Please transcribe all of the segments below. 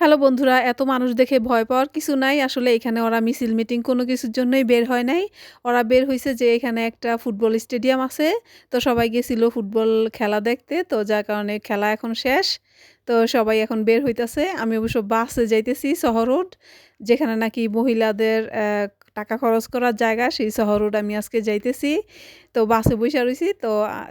Hello বন্ধুরা, এত মানুষ দেখে ভয় পাওয়ার কিছু নাই। আসলে এখানে ওরা মিছিল মিটিং কোনো কিছুর জন্যই বের হয় নাই। ওরা বের হয়েছে যে এখানে একটা ফুটবল স্টেডিয়াম আছে। তো সবাই গেছিল ফুটবল খেলা দেখতে। তো যার কারণে খেলা এখন শেষ। তো সবাই এখন বের হইতেছে আমি অবশ্য বাসে যাইতেছি সহ রোড। যেখানে নাকি মহিলাদের টাকা খরচ করার জায়গা সেই সহ রোড আমি আজকে যাইতেছি। তো বাসে বইসা রইছি। তো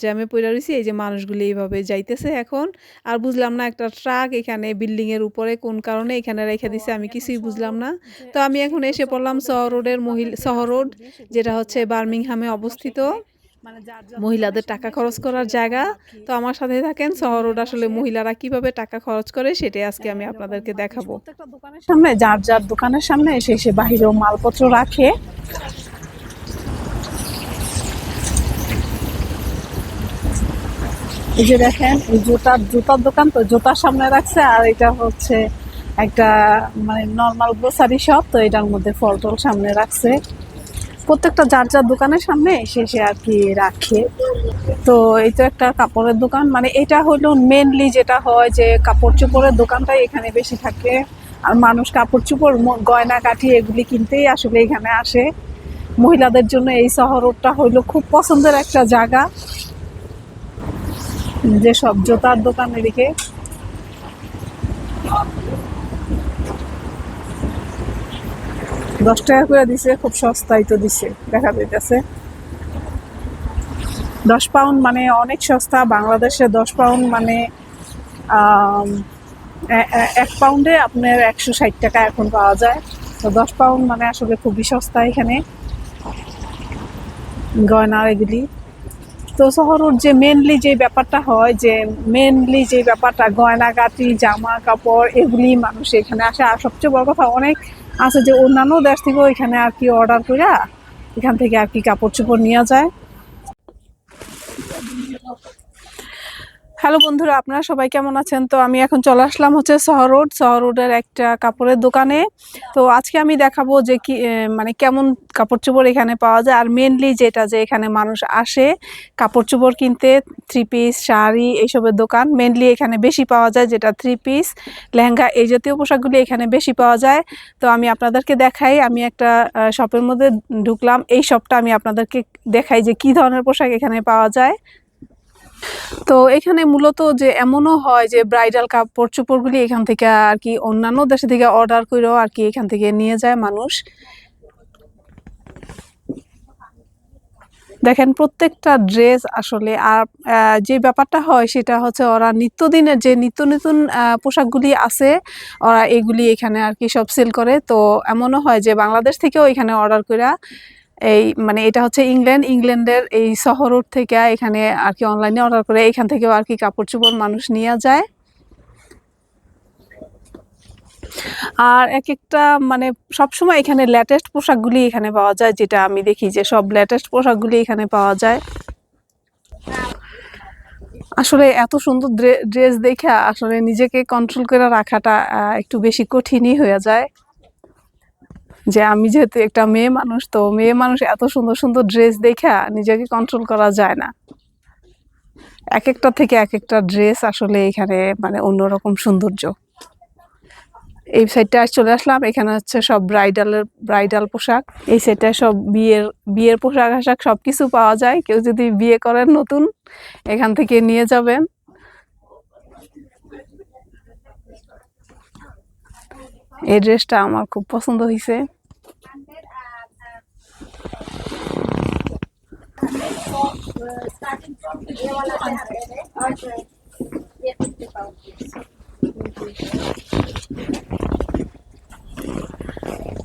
জ্যামে পইড়া রয়েছি এই যে মানুষগুলি এইভাবে যাইতেছে এখন। আর বুঝলাম না একটা ট্রাক এখানে বিল্ডিং এর উপরে কোন কারণে এখানে রেখে দিছে, আমি কিছুই বুঝলাম না। তো আমি এখন এসে পড়লাম সহ রোডের মহিল সহ রোড, যেটা হচ্ছে বার্মিংহামে অবস্থিত। মহিলাদের টাকা খরচ করার জায়গা। তো আমার সাথে থাকেন শহর রোড আসলে মহিলারা কীভাবে টাকা খরচ করে সেটাই আজকে আমি আপনাদেরকে দেখাবো। সামনে, যার যার দোকানের সামনে এসে এসে বাহিরেও মালপত্র রাখে এই যে দেখেন জুতার জুতার দোকান তো জুতার সামনে রাখছে, আর এটা হচ্ছে একটা মানে নর্মাল গ্রোসারি শপ তো এটার মধ্যে ফল টল সামনে রাখছে। প্রত্যেকটা যার যার দোকানের সামনে এসে আর কি রাখে। তো এই তো একটা কাপড়ের দোকান মানে এটা হলো মেনলি যেটা হয় যে কাপড় চোপড়ের দোকানটাই এখানে বেশি থাকে। আর মানুষ কাপড় চোপড় গয়না, কাঠি এগুলি কিনতেই আসলে এখানে আসে। মহিলাদের জন্য এই শহরটা হইল খুব পছন্দের একটা জায়গা। যে সব জুতার দোকান এদিকে। দশ টাকা করে দিছে, খুব সস্তায় তো দিছে, দেখা যাইতেছে। দশ পাউন্ড মানে অনেক সস্তা, বাংলাদেশে দশ পাউন্ড মানে এক পাউন্ডে আপনার একশো ষাট টাকা এখন পাওয়া যায়। তো দশ পাউন্ড মানে আসলে খুবই সস্তা এখানে। গয়না এগুলি। তো শহরের যে মেনলি যে ব্যাপারটা হয় যে মেনলি যে ব্যাপারটা গয়নাগাটি জামা কাপড় এগুলি মানুষ এখানে আসে। আর সবচেয়ে বড় কথা অনেক আছে যে অন্যান্য দেশ থেকেও এখানে আর কি অর্ডার করে এখান থেকে আর কি কাপড় চোপড় নেওয়া যায়। হ্যালো বন্ধুরা, আপনারা সবাই কেমন আছেন? তো আমি এখন চলে আসলাম হচ্ছে শহর রোড শহর রোডের একটা কাপড়ের দোকানে। তো আজকে আমি দেখাবো যে কি মানে কেমন কাপড় চোপড় এখানে পাওয়া যায়। আর মেনলি যেটা যে এখানে মানুষ আসে, কাপড় চোপড় কিনতে থ্রি পিস শাড়ি এইসবের দোকান। মেনলি এখানে বেশি পাওয়া যায় যেটা থ্রি পিস লেহেঙ্গা এই জাতীয় পোশাকগুলি এখানে বেশি পাওয়া যায়। তো আমি আপনাদেরকে দেখাই, আমি একটা শপের মধ্যে ঢুকলাম। এই শপটা আমি আপনাদেরকে দেখাই যে কি ধরনের পোশাক এখানে পাওয়া যায়। তো এখানে মূলত যে এমনও হয় যে ব্রাইডাল কাপড় চোপড়গুলি এখান থেকে আর কি অন্যান্য দেশে থেকে অর্ডার করেও আর কি এখান থেকে নিয়ে যায় মানুষ। দেখেন প্রত্যেকটা ড্রেস আসলে আর যে ব্যাপারটা হয় সেটা হচ্ছে ওরা নিত্যদিনের যে নিত্য নতুন পোশাকগুলি আছে, ওরা এগুলি এখানে আর কি সব সেল করে। তো এমনও হয় যে বাংলাদেশ থেকেও এখানে অর্ডার করা এই মানে এটা হচ্ছে ইংল্যান্ড। ইংল্যান্ডের এই শহর থেকে এখানে আর কি অনলাইনে অর্ডার করে এখান থেকেও আর কি কাপড় চোপড় মানুষ নিয়ে যায়। আর এক একটা মানে সবসময় এখানে লেটেস্ট পোশাকগুলি এখানে পাওয়া যায়, যেটা আমি দেখি যে সব লেটেস্ট পোশাকগুলি এখানে পাওয়া যায়। আসলে এত সুন্দর ড্রেস দেখে আসলে নিজেকে কন্ট্রোল করে রাখাটা একটু বেশি কঠিনই হয়ে যায়। যে আমি যেহেতু একটা মেয়ে মানুষ, তো মেয়ে মানুষ এত সুন্দর সুন্দর ড্রেস দেখা নিজেকে কন্ট্রোল করা যায় না। এক একটা থেকে এক একটা ড্রেস আসলে এখানে মানে অন্যরকম সৌন্দর্য। এই সাইডটা চলে আসলাম, এখানে হচ্ছে সব ব্রাইডালের ব্রাইডাল পোশাক। এই সাইডটা সব বিয়ের বিয়ের পোশাক আশাক সব কিছু পাওয়া যায়। কেউ যদি বিয়ে করেন নতুন, এখান থেকে নিয়ে যাবেন। এই ড্রেসটা আমার খুব পছন্দ হয়েছে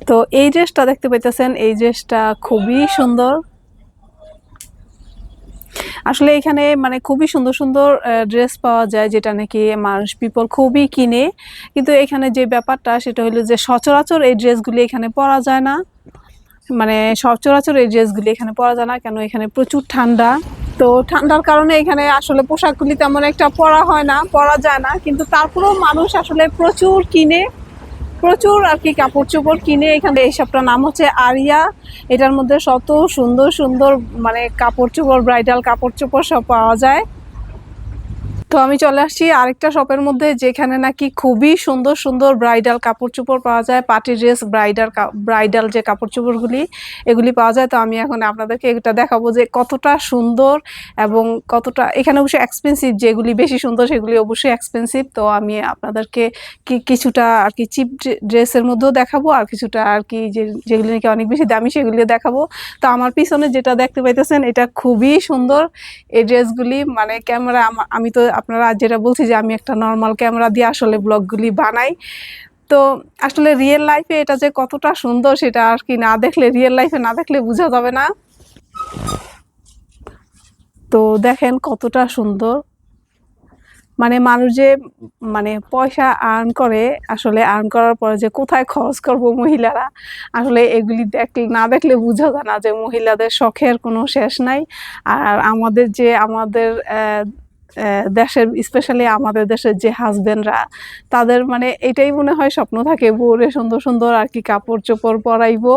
তো এই ড্রেসটা দেখতে পাইতেছেন এই ড্রেসটা খুবই সুন্দর। আসলে এখানে মানে খুবই সুন্দর সুন্দর ড্রেস পাওয়া যায় যেটা নাকি মানুষ পিপল খুবই কিনে। কিন্তু এখানে যে ব্যাপারটা সেটা হলো যে সচরাচর এই ড্রেসগুলি এখানে পরা যায় না। মানে সচরাচর এই ড্রেসগুলি এখানে পরা যায় না, কেন এখানে প্রচুর ঠান্ডা। তো ঠান্ডার কারণে এখানে আসলে পোশাকগুলি তেমন একটা পরা হয় না, পরা যায় না। কিন্তু তারপরেও মানুষ আসলে প্রচুর কিনে। প্রচুর আর কি কাপড় চোপড় কিনে এখানে এই শপটার নাম হচ্ছে আরিয়া। এটার মধ্যে শত সুন্দর সুন্দর মানে কাপড় চোপড় ব্রাইডাল কাপড় চোপড় সব পাওয়া যায়। তো আমি চলে আসছি আরেকটা শপের মধ্যে, যেখানে নাকি খুবই সুন্দর সুন্দর ব্রাইডাল কাপড় চোপড় পাওয়া যায় পার্টি ড্রেস ব্রাইডাল ব্রাইডাল যে কাপড় চোপড়গুলি এগুলি পাওয়া যায়। তো আমি এখন আপনাদেরকে এটা দেখাবো যে কতটা সুন্দর এবং কতটা, এখানে অবশ্যই এক্সপেন্সিভ যেগুলি বেশি সুন্দর সেগুলি অবশ্যই এক্সপেন্সিভ তো আমি আপনাদেরকে কি, কিছুটা আর কি চিপ ড্রেসের মধ্যেও দেখাবো আর কিছুটা আর কি যে, যেগুলি নাকি অনেক বেশি দামি সেগুলিও দেখাবো। তো আমার পিছনে যেটা দেখতে পাইতেছেন, এটা খুবই সুন্দর এই ড্রেসগুলি মানে ক্যামেরা আমি তো আপনারা যেটা বলছি যে আমি একটা নর্মাল ক্যামেরা দিয়ে আসলে ব্লগগুলি বানাই। তো আসলে রিয়েল লাইফে এটা যে কতটা সুন্দর সেটা আর কি না দেখলে রিয়েল লাইফে না দেখলে বোঝা যাবে না। তো দেখেন কতটা সুন্দর। মানে মানুষ যে মানে পয়সা আর্ন করে, আসলে আর্ন করার পরে যে কোথায় খরচ করব মহিলারা? আসলে এগুলি দেখলে না দেখলে বোঝা যায় না যে মহিলাদের শখের কোনো শেষ নাই। আর আমাদের যে আমাদের দেশের স্পেশালি আমাদের দেশের যে হাজবেন্ডরা তাদের মানে এটাই মনে হয় স্বপ্ন থাকে, বউরে সুন্দর সুন্দর আর কি কাপড় চোপড় পরাইবো।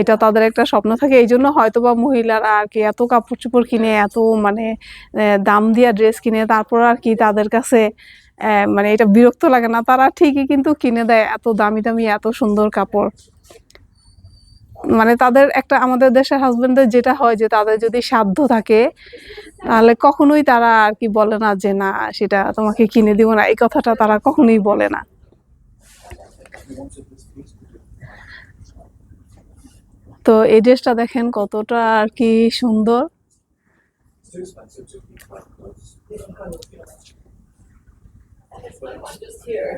এটা তাদের একটা স্বপ্ন থাকে, এই জন্য হয়তো বা মহিলারা আর কি এত কাপড় চোপড় কিনে, এত মানে দাম দিয়া ড্রেস কিনে, তারপর আর কি তাদের কাছে মানে এটা বিরক্ত লাগে না। তারা ঠিকই কিন্তু কিনে দেয়, এত দামি দামি, এত সুন্দর কাপড়। মানে তাদের একটা আমাদের দেশের হাজবেন্ডদের যেটা হয় যে তাদের যদি সাধ্য থাকে, তাহলে কখনোই তারা আর কি বলে না যে না, সেটা তোমাকে কিনে দিব না। এই কথাটা তারা কখনোই বলে না। তো এই ড্রেসটা দেখেন কতটা আর কি সুন্দর।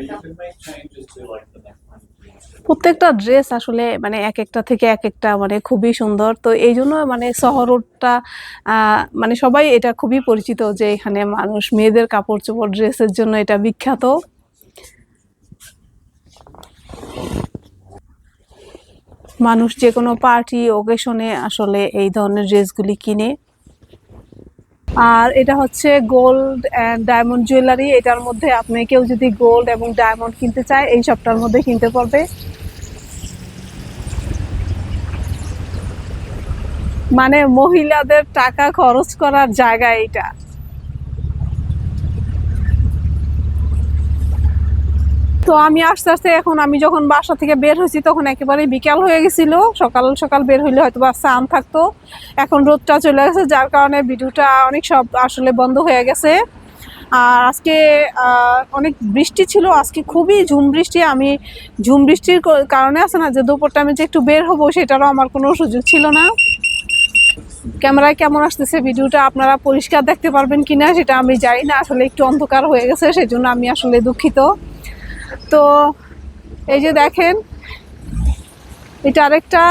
You can make changes to like the next. প্রত্যেকটা ড্রেস আসলে মানে এক একটা থেকে এক একটা মানে খুবই সুন্দর। তো এই জন্য মানে শহরটা মানে সবাই এটা খুবই পরিচিত যে এখানে মানুষ মেয়েদের কাপড় চোপড় ড্রেসের জন্য এটা বিখ্যাত। মানুষ যে কোনো পার্টি ওকেশনে আসলে এই ধরনের ড্রেসগুলি কিনে। আর এটা হচ্ছে গোল্ড অ্যান্ড ডায়মন্ড জুয়েলারি এটার মধ্যে আপনি কেউ যদি গোল্ড এবং ডায়মন্ড কিনতে চায়, এই সবটার মধ্যে কিনতে পারবে। মানে মহিলাদের টাকা খরচ করার জায়গা এটা তো আমি আস্তে আস্তে এখন আমি যখন বাসা থেকে বের হয়েছি, তখন একেবারে বিকাল হয়ে গেছিল। সকাল সকাল বের হইলে হয়তো বা সান থাকতো। এখন রোদটা চলে গেছে, যার কারণে ভিডিওটা অনেক সব আসলে বন্ধ হয়ে গেছে। আর আজকে অনেক বৃষ্টি ছিল। আজকে খুবই ঝুম বৃষ্টি। আমি ঝুম বৃষ্টির কারণে আছে না, যে দুপুরটা আমি যে একটু বের হব, সেটারও আমার কোনো সুযোগ ছিল না। ক্যামেরায় কেমন আসতেছে ভিডিওটা আপনারা পরিষ্কার দেখতে পারবেন কিনা, সেটা আমি জানি না। আসলে একটু অন্ধকার হয়ে গেছে সেই জন্য আমি আসলে দুঃখিত। তো এই যে দেখেন, এটা আরেকটা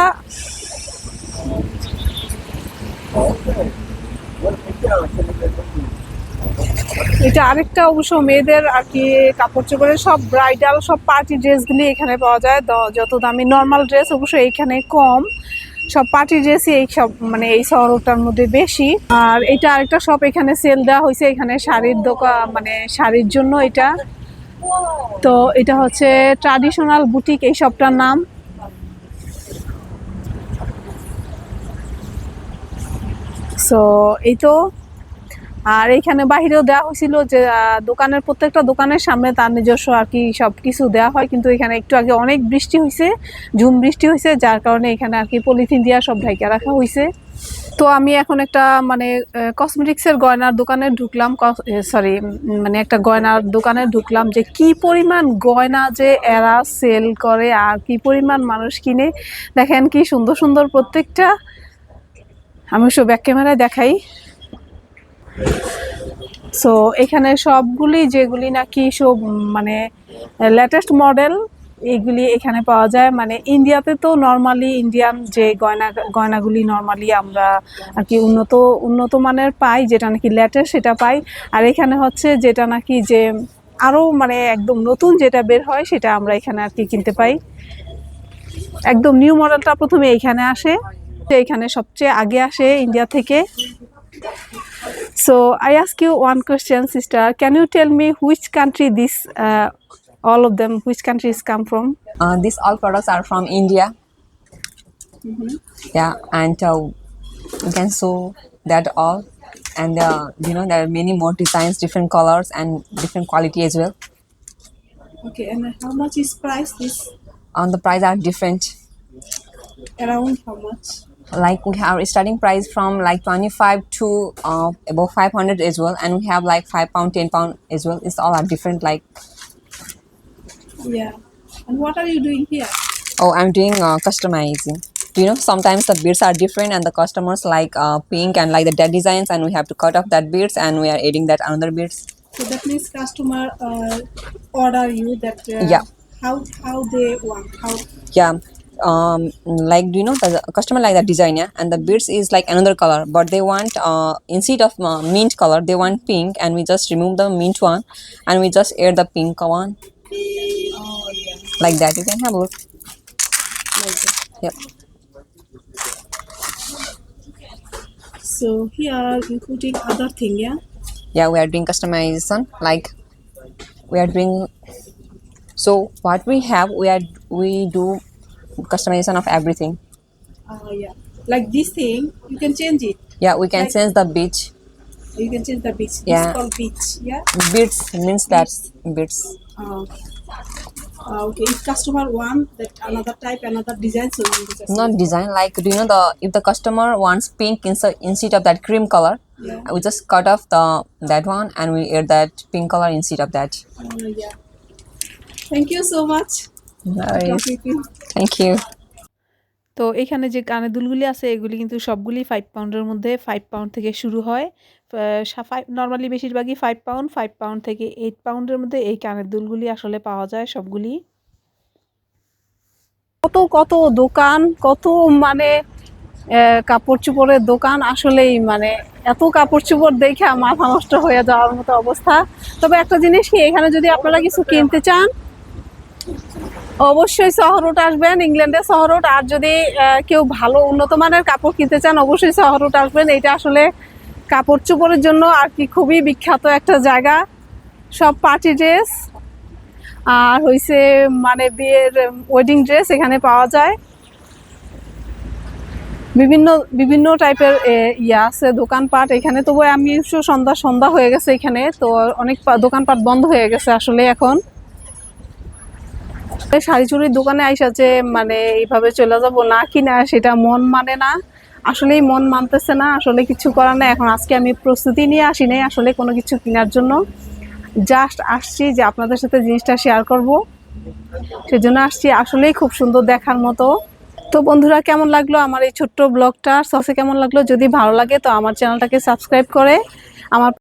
এটা আরেকটা অবশ্য মেয়েদের আর কি কাপড় চোপড়ের, সব ব্রাইডাল সব পার্টি ড্রেসগুলি এখানে পাওয়া যায়। যত দামি নর্মাল ড্রেস অবশ্য এইখানে কম। সব পার্টি ড্রেসই এই সব মানে এই শহরটার মধ্যে বেশি। আর এটা আরেকটা শপ এখানে সেল দেওয়া হয়েছে, এখানে শাড়ির দোকান মানে শাড়ির জন্য এটা। তো এটা হচ্ছে ট্রাডিশনাল বুটিক এই শপটার নাম। সো এই তো। আর এখানে বাহিরেও দেওয়া হয়েছিল যে দোকানের প্রত্যেকটা দোকানের সামনে তার নিজস্ব আর কি সব কিছু দেওয়া হয়, কিন্তু এখানে একটু আগে অনেক বৃষ্টি হয়েছে, ঝুম বৃষ্টি হয়েছে, যার কারণে এখানে আর কি পলিথিন দিয়া সব ঢাইকা রাখা হয়েছে। তো আমি এখন একটা মানে কসমেটিক্সের গয়নার দোকানে ঢুকলাম সরি মানে একটা গয়নার দোকানে ঢুকলাম যে কি পরিমাণ গয়না যে এরা সেল করে আর কি পরিমাণ মানুষ কিনে। দেখেন কি সুন্দর সুন্দর প্রত্যেকটা। আমি সব ব্যাক ক্যামেরায় দেখাই। সো এখানে সবগুলি যেগুলি নাকি সব মানে লেটেস্ট মডেল এগুলি এখানে পাওয়া যায়। মানে ইন্ডিয়াতে তো নর্মালি ইন্ডিয়ান যে গয়না গয়নাগুলি নর্মালি আমরা আর কি উন্নত উন্নত মানের পাই যেটা নাকি লেটেস্ট সেটা পাই। আর এখানে হচ্ছে যেটা নাকি যে আরও মানে একদম নতুন যেটা বের হয় সেটা আমরা এখানে আর কি কিনতে পাই। একদম নিউ মডেলটা প্রথমে এইখানে আসে এইখানে সবচেয়ে আগে আসে ইন্ডিয়া থেকে। I ask you one question, sister. Can you tell me which country this, uh, all of them, which countries come from? Uh, these all products are from India. Yeah, and uh, you can show that all. and uh, you know there are many more designs, different colors, and different quality as well. Okay, and how much is price this? On the price are different. Around how much? Like we have starting price from like 25 to uh, above 500 as well, and we have like 5 pound, 10 pound as well. It's all are different. Like Yeah. And what are you doing here? oh, I'm doing uh, customizing. You know, sometimes the beads are different, and the customers like uh, pink and like the dead designs, and we have to cut off that beads, and we are adding that another beads. So that means customer uh, order you that uh, Yeah. how how they want how yeah um like do you know the customer like that design yeah and the beads is like another color but they want uh instead of uh, mint color they want pink and we just remove the mint one and we just add the pink one like that you can have a look. Yep. So here putting other thing yeah? Yeah we are doing customization like we are doing so what we have we are we do customization of everything. Uh, yeah. Like this thing you can change it. Yeah we can Like- change the beach. you can change the beach. Yeah. it's called beach yeah? Beads means that uh, okay if customer want that another type another design so not design like do you know the if the customer wants pink instead instead of that cream color yeah we just cut off the that one and we add that pink color instead of that uh, yeah thank you so much nice thank you তো এখানে যে কানের দুলগুলি আছে এগুলি কিন্তু সবগুলি five পাউন্ডের মধ্যে ফাইভ পাউন্ড থেকে শুরু হয় নর্মালি বেশিরভাগই ফাইভ পাউন্ড ফাইভ পাউন্ড থেকে এইট পাউন্ডের মধ্যে এই কানের দুলগুলি আসলে পাওয়া যায় সবগুলি। কত কত দোকান, কত মানে কাপড় চোপড়ের দোকান আসলেই মানে এত কাপড় চোপড় দেখে মাথা নষ্ট হয়ে যাওয়ার মতো অবস্থা। তবে একটা জিনিস কি, এখানে যদি আপনারা কিছু কিনতে চান, অবশ্যই শহরোট আসবেন, ইংল্যান্ডের শহরোট আর যদি কেউ ভালো উন্নত মানের কাপড় কিনতে চান, অবশ্যই শহরোট আসবেন। এটা আসলে কাপড় চোপড়ের জন্য আর কি খুবই বিখ্যাত একটা জায়গা। সব পার্টি ড্রেস। আর হইছে মানে বিয়ের ওয়েডিং ড্রেস এখানে পাওয়া যায়। বিভিন্ন বিভিন্ন টাইপের ইয়ে আছে, দোকানপাট। এখানে তবু আমি সন্ধ্যা সন্ধ্যা হয়ে গেছে এখানে। তো অনেক দোকানপাট বন্ধ হয়ে গেছে আসলে এখন। শাড়ি চুড়ির দোকানে আইসা যে মানে এইভাবে চলে যাব না কিনা সেটা মন মানে না। আসলেই মন মানতেছে না, আসলে কিছু করার নেই। এখন আজকে আমি প্রস্তুতি নিয়ে আসি নাই আসলে কোনো কিছু কেনার জন্য। জাস্ট আসছি যে আপনাদের সাথে জিনিসটা শেয়ার করব। সেজন্য আসছি আসলেই খুব সুন্দর দেখার মতো। তো বন্ধুরা, কেমন লাগল আমার এই ছোট্ট ব্লগটা? সসে কেমন লাগল? যদি ভালো লাগে তো আমার চ্যানেলটাকে সাবস্ক্রাইব করে। আমার